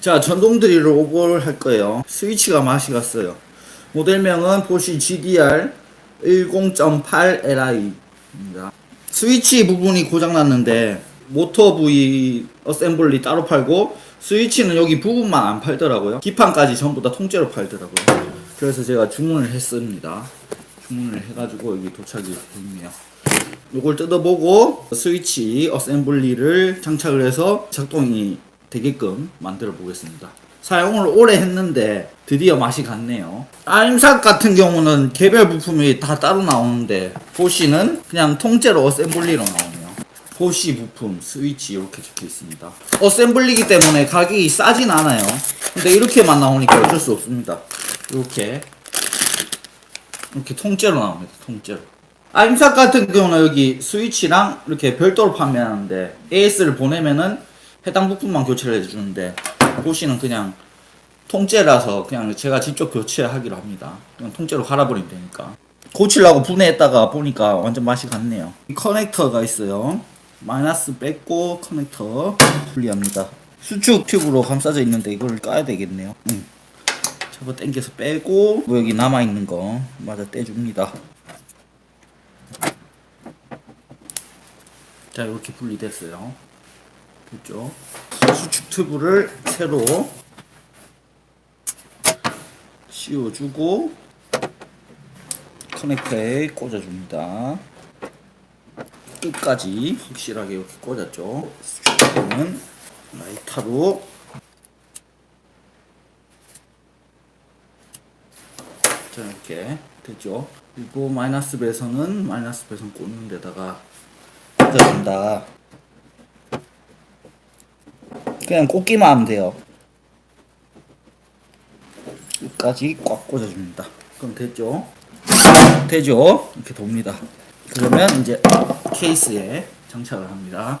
자, 전동 드릴을 오버를 할 거예요. 스위치가 맛이 갔어요. 모델명은 보시 GDR 10.8Li입니다. 스위치 부분이 고장났는데 모터 부위 어셈블리 따로 팔고 스위치는 여기 부분만 안 팔더라고요. 기판까지 전부 다 통째로 팔더라고요. 그래서 제가 주문을 했습니다. 주문을 해가지고 여기 도착이 됐네요. 이걸 뜯어보고 스위치 어셈블리를 장착을 해서 작동이 되게끔 만들어 보겠습니다. 사용을 오래 했는데 드디어 맛이 갔네요. 알림삭 같은 경우는 개별 부품이 다 따로 나오는데 보시는 그냥 통째로 어셈블리로 나오네요. 보시 부품 스위치 이렇게 적혀 있습니다. 어셈블리기 때문에 가격이 싸진 않아요. 근데 이렇게만 나오니까 어쩔 수 없습니다. 이렇게 이렇게 통째로 나옵니다. 통째로. 알림삭 같은 경우는 여기 스위치랑 이렇게 별도로 판매하는데 AS를 보내면은 해당 부품만 교체를 해주는데 보시는 그냥 통째라서 그냥 제가 직접 교체하기로 합니다. 그냥 통째로 갈아버리면 되니까. 고치려고 분해했다가 보니까 완전 맛이 갔네요. 이 커넥터가 있어요. 마이너스 뺐고 커넥터 분리합니다. 수축 튜브로 감싸져 있는데 이걸 까야 되겠네요. 응. 잡아 당겨서 빼고 뭐 여기 남아 있는 거 맞아 떼줍니다. 자 이렇게 분리됐어요. 됐죠? 수축 튜브를 새로 씌워주고 커넥터에 꽂아줍니다. 끝까지 확실하게 이렇게 꽂았죠. 수축 튜브는 라이터로 자 이렇게 됐죠. 그리고 마이너스 배선은 마이너스 배선 꽂는 데다가 꽂아준다. 그냥 꽂기만 하면 돼요. 끝까지 꽉 꽂아줍니다. 그럼 됐죠? 되죠? 이렇게 돕니다. 그러면 이제 케이스에 장착을 합니다.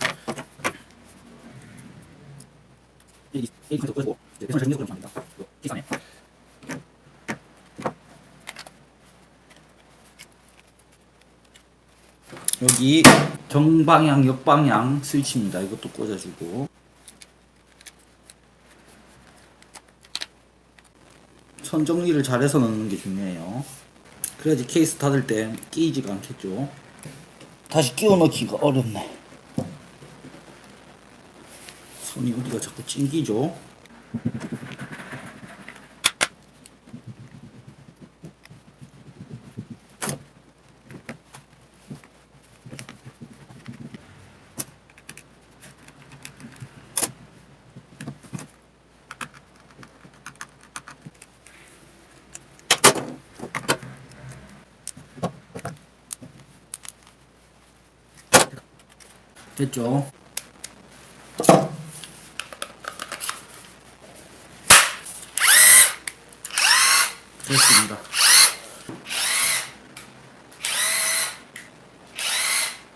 여기 정방향, 역방향 스위치입니다. 이것도 꽂아주고 선 정리를 잘해서 넣는 게 중요해요. 그래야지 케이스 닫을 때 끼이지가 않겠죠. 다시 끼워 넣기가 어렵네. 손이 어디가 자꾸 찡기죠? 됐죠? 됐습니다.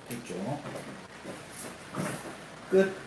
됐죠? 끝.